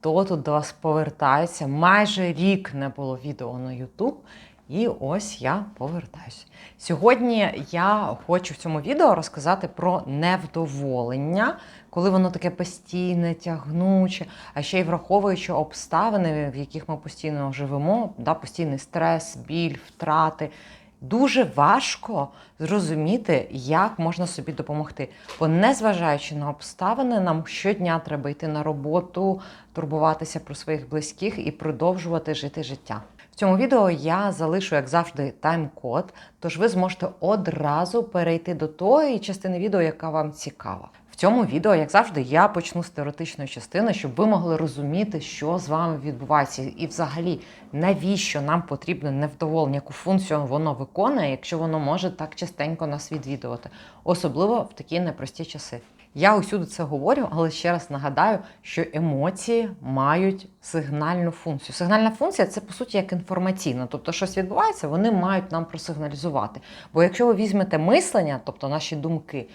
Хто тут до вас повертається? Майже рік не було відео на YouTube. І ось я повертаюся. Сьогодні я хочу в цьому відео розказати про невдоволення, коли воно таке постійне, тягнуче, а ще й враховуючи обставини, в яких ми постійно живемо, да, постійний стрес, біль, втрати. Дуже важко зрозуміти, як можна собі допомогти. Бо, незважаючи на обставини, нам щодня треба йти на роботу, турбуватися про своїх близьких і продовжувати жити життя. В цьому відео я залишу, як завжди, тайм-код, тож ви зможете одразу перейти до тої частини відео, яка вам цікава. Цьому відео, як завжди, я почну з теоретичної частини, щоб ви могли розуміти, що з вами відбувається, і взагалі навіщо нам потрібне невдоволення, яку функцію воно виконує, якщо воно може так частенько нас відвідувати, особливо в такі непрості часи. Я усюди це говорю, але ще раз нагадаю, що емоції мають сигнальну функцію. Сигнальна функція це по суті як інформаційна, тобто щось відбувається, вони мають нам просигналізувати. Бо якщо ви візьмете мислення, тобто наші думки,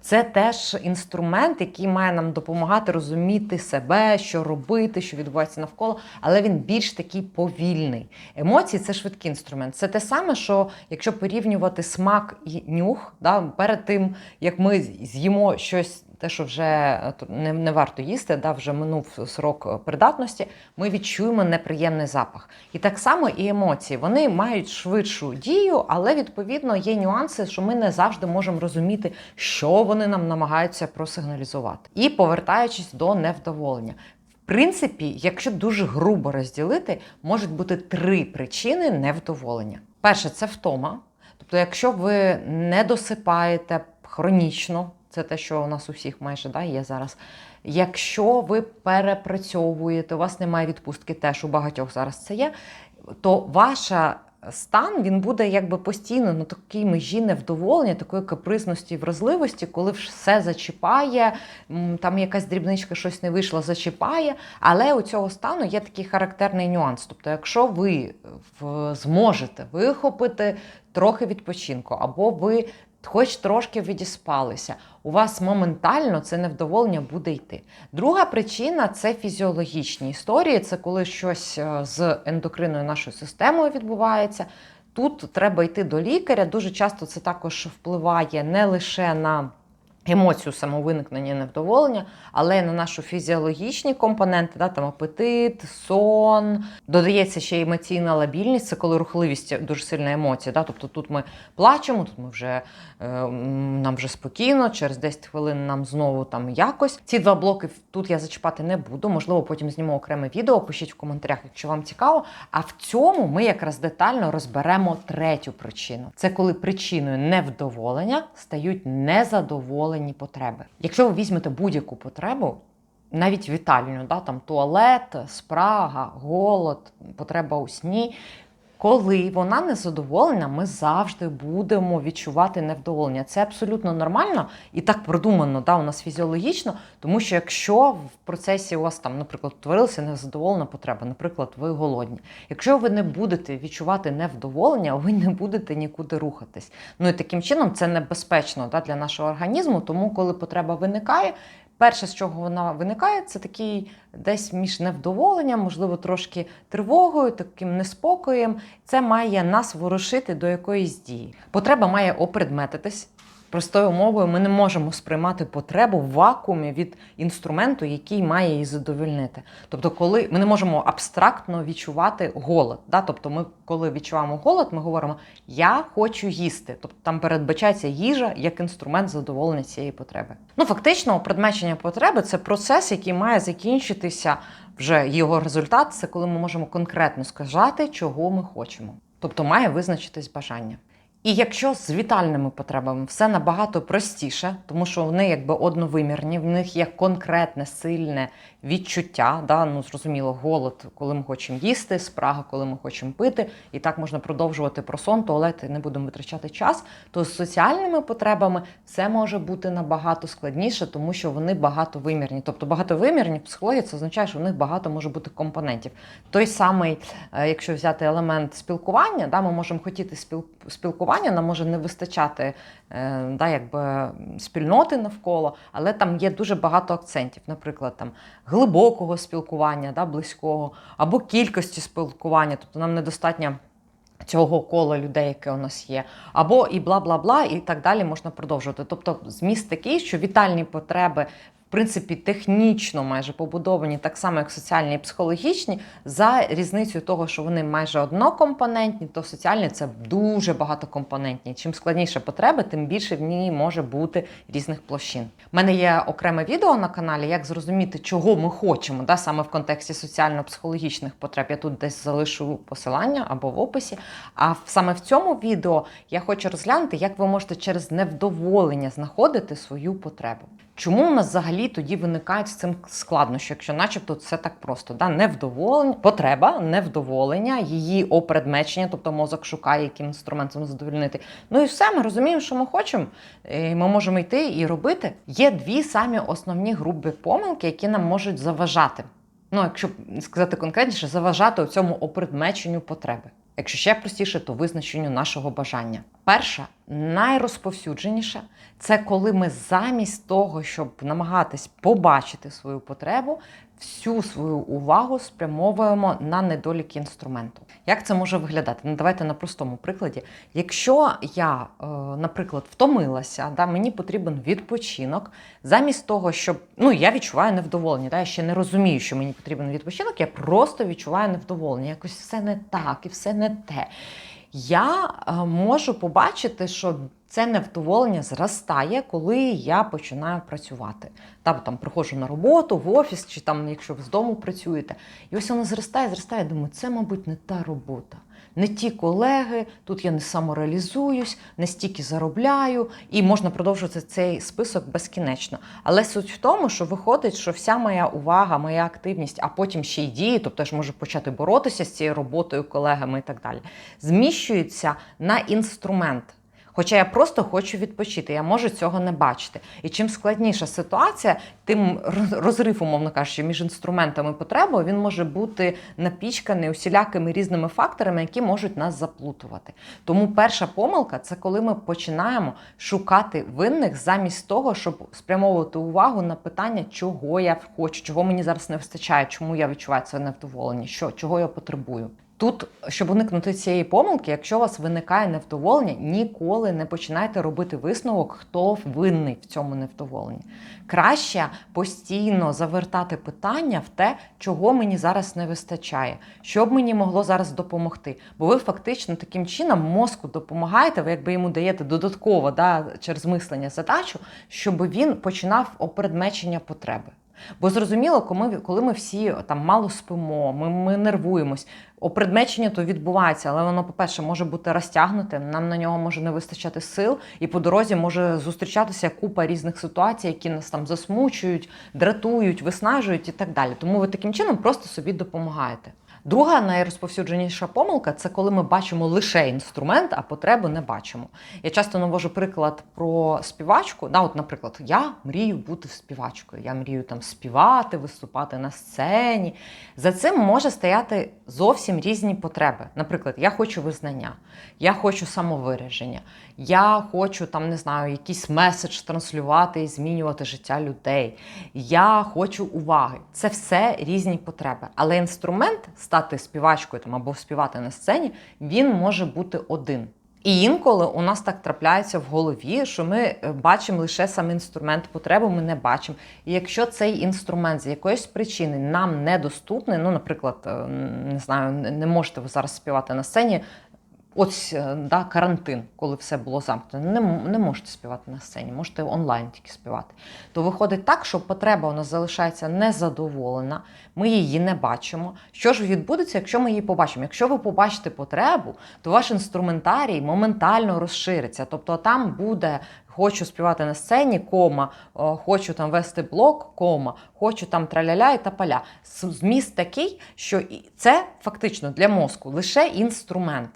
це теж інструмент, який має нам допомагати розуміти себе, що робити, що відбувається навколо, але він більш такий повільний. Емоції це швидкий інструмент. Це те саме, що якщо порівнювати смак і нюх, да, перед тим як ми з'їмо щось. Те, що вже не, не варто їсти, да, вже минув срок придатності, ми відчуємо неприємний запах. І так само і емоції. Вони мають швидшу дію, але відповідно є нюанси, що ми не завжди можемо розуміти, що вони нам намагаються просигналізувати. І повертаючись до невдоволення. В принципі, якщо дуже грубо розділити, можуть бути три причини невдоволення. Перше це втома. Тобто, якщо ви не досипаєте хронічно, це те, що у нас у всіх майже да, є зараз. Якщо ви перепрацьовуєте, у вас немає відпустки, теж у багатьох зараз це є, то ваша стан він буде якби постійно на такій межі невдоволення, такої капризності вразливості, коли все зачіпає, там якась дрібничка щось не вийшло, зачіпає. Але у цього стану є такий характерний нюанс. Тобто, якщо ви зможете вихопити трохи відпочинку, або ви хоч трошки відіспалися, у вас моментально це невдоволення буде йти. Друга причина це фізіологічні історії, це коли щось з ендокринною нашою системою відбувається. Тут треба йти до лікаря. Дуже часто це також впливає не лише на емоцію самовиникнення невдоволення, але на нашу фізіологічні компоненти, да, там апетит, сон. Додається ще емоційна лабільність, це коли рухливість дуже сильна емоція. Да? Тобто тут ми плачемо, тут ми вже е, нам вже спокійно, через 10 хвилин нам знову там якось. Ці два блоки тут я зачіпати не буду. Можливо, потім зніму окреме відео. Пишіть в коментарях, якщо вам цікаво. А в цьому ми якраз детально розберемо третю причину. Це коли причиною невдоволення стають незадоволені потреби. Якщо ви візьмете будь-яку потребу, навіть вітальню, да, там туалет, спрага, голод, потреба у сні. Коли вона незадоволена, ми завжди будемо відчувати невдоволення. Це абсолютно нормально і так продумано да, у нас фізіологічно, тому що якщо в процесі у вас там, наприклад, творилася незадоволена потреба, наприклад, ви голодні. Якщо ви не будете відчувати невдоволення, ви не будете нікуди рухатись. Ну і таким чином це небезпечно да, для нашого організму, тому коли потреба виникає. Перше, з чого вона виникає, це такий десь між невдоволенням, можливо, трошки тривогою, таким неспокоєм. Це має нас ворушити до якоїсь дії. Потреба має опредметитись. Простою мовою ми не можемо сприймати потребу в вакуумі від інструменту, який має її задовольнити. Тобто, коли ми не можемо абстрактно відчувати голод. Да? Тобто, ми, коли відчуваємо голод, ми говоримо Я хочу їсти. Тобто там передбачається їжа як інструмент задоволення цієї потреби. Ну, фактично, опредмечення потреби це процес, який має закінчитися вже його результат. Це коли ми можемо конкретно сказати, чого ми хочемо. Тобто має визначитись бажання. І якщо з вітальними потребами все набагато простіше, тому що вони якби одновимірні, в них є конкретне сильне відчуття, да, ну зрозуміло, голод, коли ми хочемо їсти, спрага, коли ми хочемо пити, і так можна продовжувати про сон, туалети не будемо витрачати час. То з соціальними потребами все може бути набагато складніше, тому що вони багатовимірні. Тобто багатовимірні в психології це означає, що в них багато може бути компонентів. Той самий, якщо взяти елемент спілкування, да, ми можемо хотіти спілкування спілкування, нам може не вистачати е, да, якби, спільноти навколо, але там є дуже багато акцентів, наприклад, там глибокого спілкування, да, близького, або кількості спілкування, тобто нам недостатньо. Цього кола людей, яке у нас є, або і бла бла бла, і так далі можна продовжувати. Тобто, зміст такий, що вітальні потреби, принципі, технічно майже побудовані, так само як соціальні і психологічні, за різницею того, що вони майже однокомпонентні, то соціальні це дуже багатокомпонентні. Чим складніше потреби, тим більше в ній може бути різних площин. У мене є окреме відео на каналі, як зрозуміти, чого ми хочемо, да, саме в контексті соціально-психологічних потреб. Я тут десь залишу посилання або в описі. А саме в цьому відео я хочу розглянути, як ви можете через невдоволення знаходити свою потребу. Чому у нас взагалі тоді виникають з цим складнощі, якщо начебто це так просто? Да? Невдоволення, потреба, невдоволення, її опредмечення, тобто мозок шукає, яким інструментом задовольнити. Ну і все, ми розуміємо, що ми хочемо. і Ми можемо йти і робити. Є дві самі основні групи помилки, які нам можуть заважати. Ну, якщо сказати конкретніше, заважати у цьому опредмеченню потреби. Якщо ще простіше, то визначенню нашого бажання. Перша, найрозповсюдженіша, це коли ми замість того, щоб намагатись побачити свою потребу, всю свою увагу спрямовуємо на недоліки інструменту. Як це може виглядати? Ну, давайте на простому прикладі. Якщо я, е, наприклад, втомилася, да, мені потрібен відпочинок, замість того, щоб ну я відчуваю невдоволення, да, я ще не розумію, що мені потрібен відпочинок, я просто відчуваю невдоволення. Якось все не так і все не те. Я е, можу побачити, що це невдоволення зростає, коли я починаю працювати. Та там приходжу на роботу, в офіс, чи там, якщо ви з дому працюєте, і ось воно зростає, зростає. Думаю, це, мабуть, не та робота. Не ті колеги, тут я не самореалізуюсь, не стільки заробляю, і можна продовжувати цей список безкінечно. Але суть в тому, що виходить, що вся моя увага, моя активність, а потім ще й дії, тобто я ж можу почати боротися з цією роботою, колегами і так далі, зміщується на інструмент. Хоча я просто хочу відпочити, я можу цього не бачити. І чим складніша ситуація, тим роз- розрив, умовно кажучи, між інструментами потребою він може бути напічканий усілякими різними факторами, які можуть нас заплутувати. Тому перша помилка це коли ми починаємо шукати винних замість того, щоб спрямовувати увагу на питання, чого я хочу, чого мені зараз не вистачає, чому я відчуваю це невдоволення, що, чого я потребую. Тут, щоб уникнути цієї помилки, якщо у вас виникає невдоволення, ніколи не починайте робити висновок, хто винний в цьому невдоволенні. Краще постійно завертати питання в те, чого мені зараз не вистачає, що б мені могло зараз допомогти. Бо ви фактично таким чином мозку допомагаєте, ви якби йому даєте додатково да, через мислення задачу, щоб він починав опредмечення потреби. Бо зрозуміло, коли ми, всі там мало спимо, ми, ми нервуємось, опредмечення то відбувається, але воно, по-перше, може бути розтягнутим, нам на нього може не вистачати сил, і по дорозі може зустрічатися купа різних ситуацій, які нас там засмучують, дратують, виснажують і так далі. Тому ви таким чином просто собі допомагаєте. Друга найрозповсюдженіша помилка це коли ми бачимо лише інструмент, а потребу не бачимо. Я часто навожу приклад про співачку. Да, от, наприклад, я мрію бути співачкою, я мрію там співати, виступати на сцені. За цим може стояти зовсім різні потреби. Наприклад, я хочу визнання, я хочу самовираження, я хочу там не знаю, якийсь меседж транслювати і змінювати життя людей. Я хочу уваги. Це все різні потреби. Але інструмент стати співачкою там або співати на сцені, він може бути один. І інколи у нас так трапляється в голові, що ми е, бачимо лише сам інструмент потребу, ми не бачимо. І якщо цей інструмент з якоїсь причини нам недоступний, ну, наприклад, е, не знаю, не не можете ви зараз співати на сцені. Ось е, да, карантин, коли все було замкнено, не, не можете співати на сцені, можете онлайн тільки співати. То виходить так, що потреба у нас залишається незадоволена, ми її не бачимо. Що ж відбудеться, якщо ми її побачимо? Якщо ви побачите потребу, то ваш інструментарій моментально розшириться. Тобто там буде хочу співати на сцені, кома, хочу там вести блог, кома, хочу там траляля і тапаля. С- Зміст такий, що це фактично для мозку лише інструмент.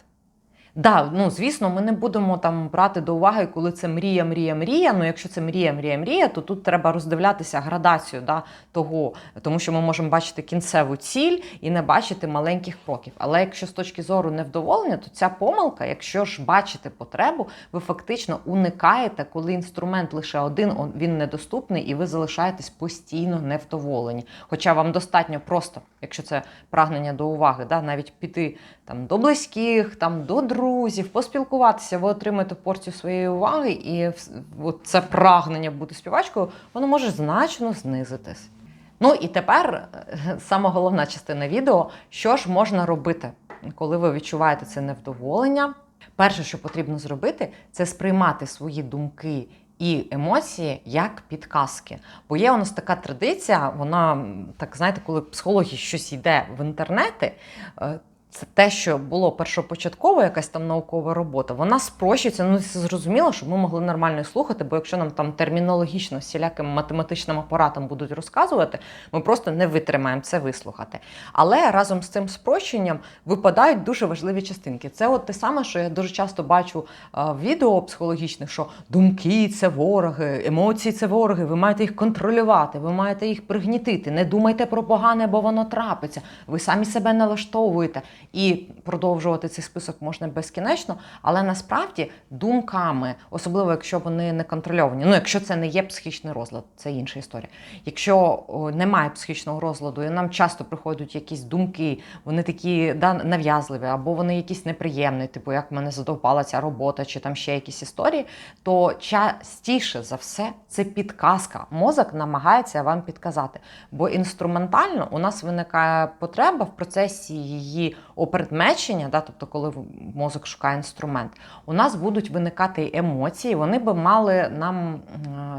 Да, ну звісно, ми не будемо там брати до уваги, коли це мрія, мрія, мрія. Ну, якщо це мрія, мрія, мрія, то тут треба роздивлятися градацію да, того, тому що ми можемо бачити кінцеву ціль і не бачити маленьких кроків. Але якщо з точки зору невдоволення, то ця помилка, якщо ж бачите потребу, ви фактично уникаєте, коли інструмент лише один, він недоступний, і ви залишаєтесь постійно невдоволені. Хоча вам достатньо просто, якщо це прагнення до уваги, да, навіть піти там до близьких, там до друзів, поспілкуватися, ви отримаєте порцію своєї уваги, і от це прагнення бути співачкою, воно може значно знизитись. Ну і тепер е, сама головна частина відео: що ж можна робити, коли ви відчуваєте це невдоволення. Перше, що потрібно зробити, це сприймати свої думки і емоції як підказки. Бо є у нас така традиція, вона так знаєте, коли психології щось йде в інтернети. Це те, що було першопочатково, якась там наукова робота, вона спрощується. Ну це зрозуміло, щоб ми могли нормально слухати, бо якщо нам там термінологічно всіляким математичним апаратом будуть розказувати, ми просто не витримаємо це вислухати. Але разом з цим спрощенням випадають дуже важливі частинки. Це от те саме, що я дуже часто бачу в відео психологічних, що думки це вороги, емоції це вороги. Ви маєте їх контролювати, ви маєте їх пригнітити. Не думайте про погане, бо воно трапиться. Ви самі себе налаштовуєте. І продовжувати цей список можна безкінечно, але насправді думками, особливо якщо вони не контрольовані, ну якщо це не є психічний розлад, це інша історія. Якщо немає психічного розладу, і нам часто приходять якісь думки, вони такі да, нав'язливі, або вони якісь неприємні, типу як мене задовбала ця робота, чи там ще якісь історії, то частіше за все це підказка. Мозок намагається вам підказати. Бо інструментально у нас виникає потреба в процесі її опредмечення, да, тобто, коли мозок шукає інструмент, у нас будуть виникати емоції, вони би мали нам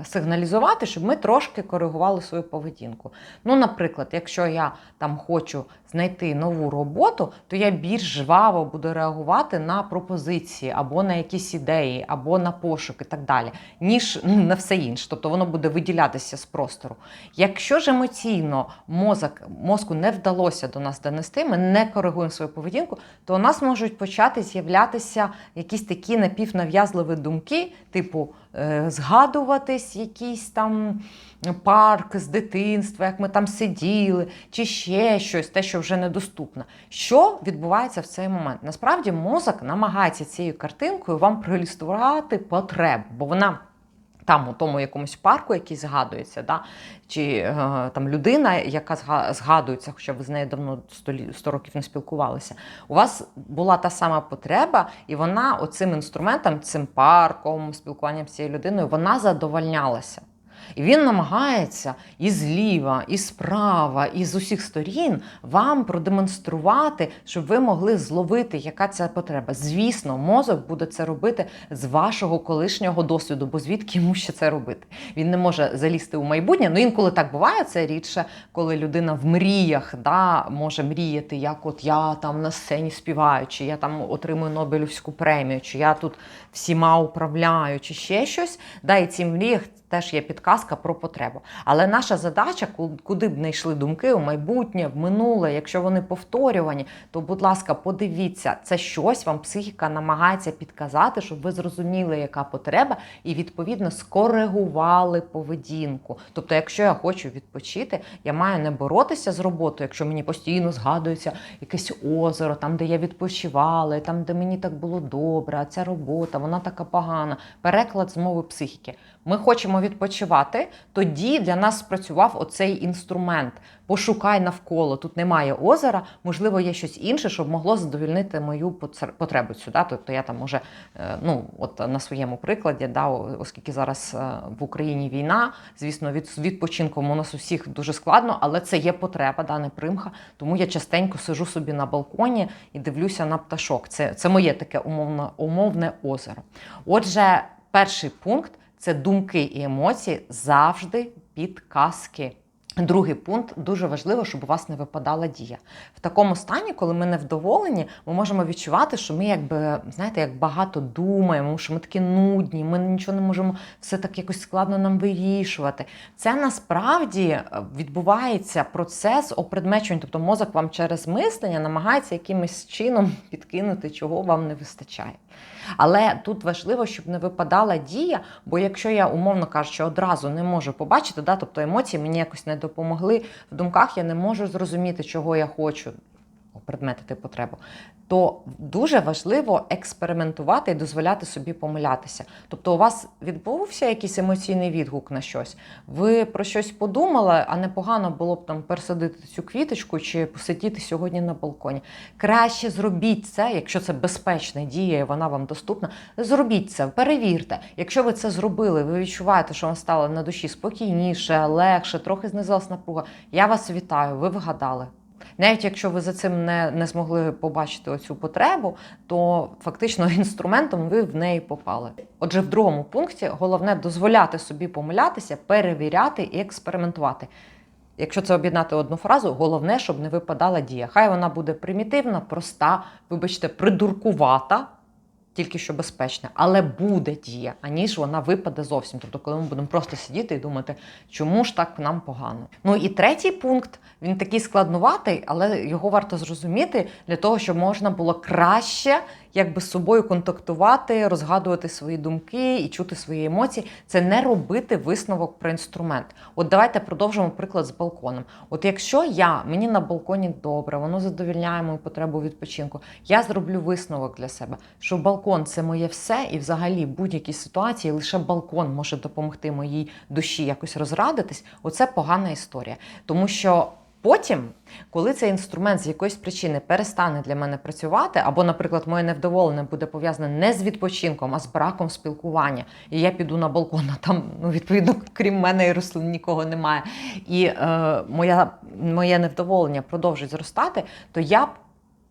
сигналізувати, щоб ми трошки коригували свою поведінку. Ну, наприклад, якщо я там хочу знайти нову роботу, то я більш жваво буду реагувати на пропозиції або на якісь ідеї, або на пошук і так далі, ніж ну, на все інше. Тобто воно буде виділятися з простору. Якщо ж емоційно мозок, мозку не вдалося до нас донести, ми не коригуємо свою поведінку, то у нас можуть почати з'являтися якісь такі напівнав'язливі думки, типу е, згадуватись якийсь там парк з дитинства, як ми там сиділи, чи ще щось, те, що вже недоступно. Що відбувається в цей момент? Насправді мозок намагається цією картинкою вам проілюструвати потребу, бо вона. Там, у тому якомусь парку, який згадується, да? чи е, там людина, яка зга- згадується, хоча ви з нею давно 100, лі- 100 років не спілкувалися, у вас була та сама потреба, і вона оцим інструментом, цим парком, спілкуванням з цією людиною, вона задовольнялася. І він намагається і зліва, і справа, і з усіх сторін вам продемонструвати, щоб ви могли зловити, яка ця потреба. Звісно, мозок буде це робити з вашого колишнього досвіду, бо звідки йому ще це робити? Він не може залізти у майбутнє. Ну інколи так буває, це рідше, коли людина в мріях да, може мріяти, як от я там на сцені співаю, чи я там отримую Нобелівську премію, чи я тут всіма управляю, чи ще щось. Да, і ці мріях теж є підказка про потребу. Але наша задача, куди б не йшли думки у майбутнє, в минуле, якщо вони повторювані, то, будь ласка, подивіться, це щось вам психіка намагається підказати, щоб ви зрозуміли, яка потреба, і відповідно скоригували поведінку. Тобто, якщо я хочу відпочити, я маю не боротися з роботою, якщо мені постійно згадується якесь озеро, там, де я відпочивала, там, де мені так було добре, а ця робота, вона така погана. Переклад з мови психіки. Ми хочемо відпочивати, тоді для нас спрацював оцей інструмент. Пошукай навколо. Тут немає озера, можливо, є щось інше, щоб могло задовільнити мою потребу сюди. Тобто я там може, е, ну от на своєму прикладі, да, оскільки зараз е, в Україні війна, звісно, від відпочинком у нас усіх дуже складно, але це є потреба, да, не примха. Тому я частенько сижу собі на балконі і дивлюся на пташок. Це, це моє таке умовне, умовне озеро. Отже, перший пункт це думки і емоції завжди підказки. Другий пункт дуже важливо, щоб у вас не випадала дія. В такому стані, коли ми невдоволені, ми можемо відчувати, що ми якби знаєте, як багато думаємо, що ми такі нудні, ми нічого не можемо все так якось складно нам вирішувати. Це насправді е, відбувається процес опредмечування, тобто мозок вам через мислення намагається якимось чином підкинути, чого вам не вистачає. Але тут важливо, щоб не випадала дія, бо якщо я, умовно кажучи, одразу не можу побачити, да, тобто емоції мені якось не допомогли в думках, я не можу зрозуміти, чого я хочу предметити потребу, то дуже важливо експериментувати і дозволяти собі помилятися. Тобто, у вас відбувся якийсь емоційний відгук на щось, ви про щось подумали, а непогано було б там пересадити цю квіточку чи посидіти сьогодні на балконі. Краще зробіть це, якщо це безпечна дія, і вона вам доступна. Зробіть це, перевірте. Якщо ви це зробили, ви відчуваєте, що вам стало на душі спокійніше, легше, трохи знизилась напруга. Я вас вітаю, ви вгадали. Навіть якщо ви за цим не, не змогли побачити оцю потребу, то фактично інструментом ви в неї попали. Отже, в другому пункті головне дозволяти собі помилятися, перевіряти і експериментувати. Якщо це об'єднати одну фразу, головне, щоб не випадала дія. Хай вона буде примітивна, проста, вибачте, придуркувата, тільки що безпечне, але буде дія, аніж вона випаде зовсім. Тобто, коли ми будемо просто сидіти і думати, чому ж так нам погано. Ну і третій пункт він такий складнуватий, але його варто зрозуміти для того, щоб можна було краще якби з собою контактувати, розгадувати свої думки і чути свої емоції. Це не робити висновок про інструмент. От давайте продовжимо приклад з балконом. От якщо я мені на балконі добре, воно задовільняє мою потребу відпочинку, я зроблю висновок для себе, що балкон це моє все, і взагалі будь-які ситуації лише балкон може допомогти моїй душі якось розрадитись. Оце погана історія, тому що. Потім, коли цей інструмент з якоїсь причини перестане для мене працювати, або, наприклад, моє невдоволення буде пов'язане не з відпочинком, а з браком спілкування, і я піду на балкон, а там, ну, відповідно, крім мене і рослин нікого немає, і е, моя, моє невдоволення продовжить зростати, то я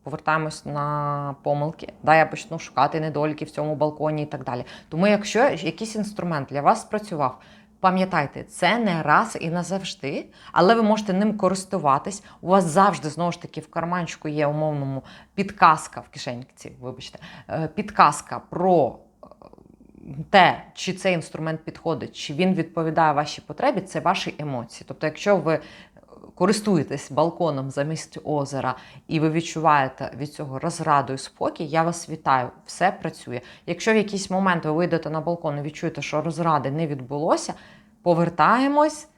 повертаємось на помилки, да, я почну шукати недоліки в цьому балконі і так далі. Тому, якщо якийсь інструмент для вас спрацював, Пам'ятайте, це не раз і назавжди, але ви можете ним користуватись. У вас завжди знову ж таки в карманчику є умовному підказка в кишеньці, вибачте, е, підказка про е, те, чи цей інструмент підходить, чи він відповідає вашій потребі, це ваші емоції. Тобто, якщо ви користуєтесь балконом замість озера, і ви відчуваєте від цього розраду і спокій, я вас вітаю, все працює. Якщо в якийсь момент ви вийдете на балкон і відчуєте, що розради не відбулося, повертаємось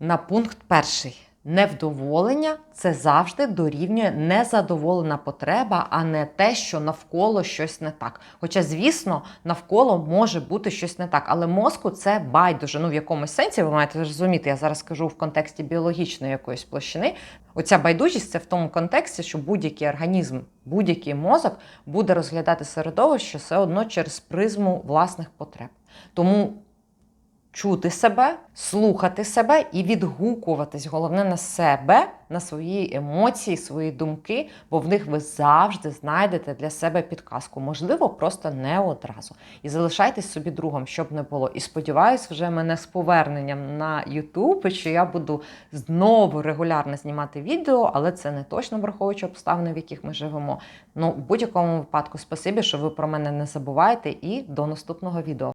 на пункт перший. Невдоволення це завжди дорівнює незадоволена потреба, а не те, що навколо щось не так. Хоча, звісно, навколо може бути щось не так, але мозку це байдуже. Ну, в якомусь сенсі ви маєте розуміти, я зараз кажу в контексті біологічної якоїсь площини. Оця байдужість це в тому контексті, що будь-який організм, будь-який мозок буде розглядати середовище все одно через призму власних потреб. Тому чути себе, слухати себе і відгукуватись, головне на себе, на свої емоції, свої думки, бо в них ви завжди знайдете для себе підказку. Можливо, просто не одразу. І залишайтесь собі другом, щоб не було. І сподіваюсь, вже мене з поверненням на YouTube, що я буду знову регулярно знімати відео, але це не точно враховуючи обставини, в яких ми живемо. Ну, в будь-якому випадку, спасибі, що ви про мене не забуваєте, і до наступного відео.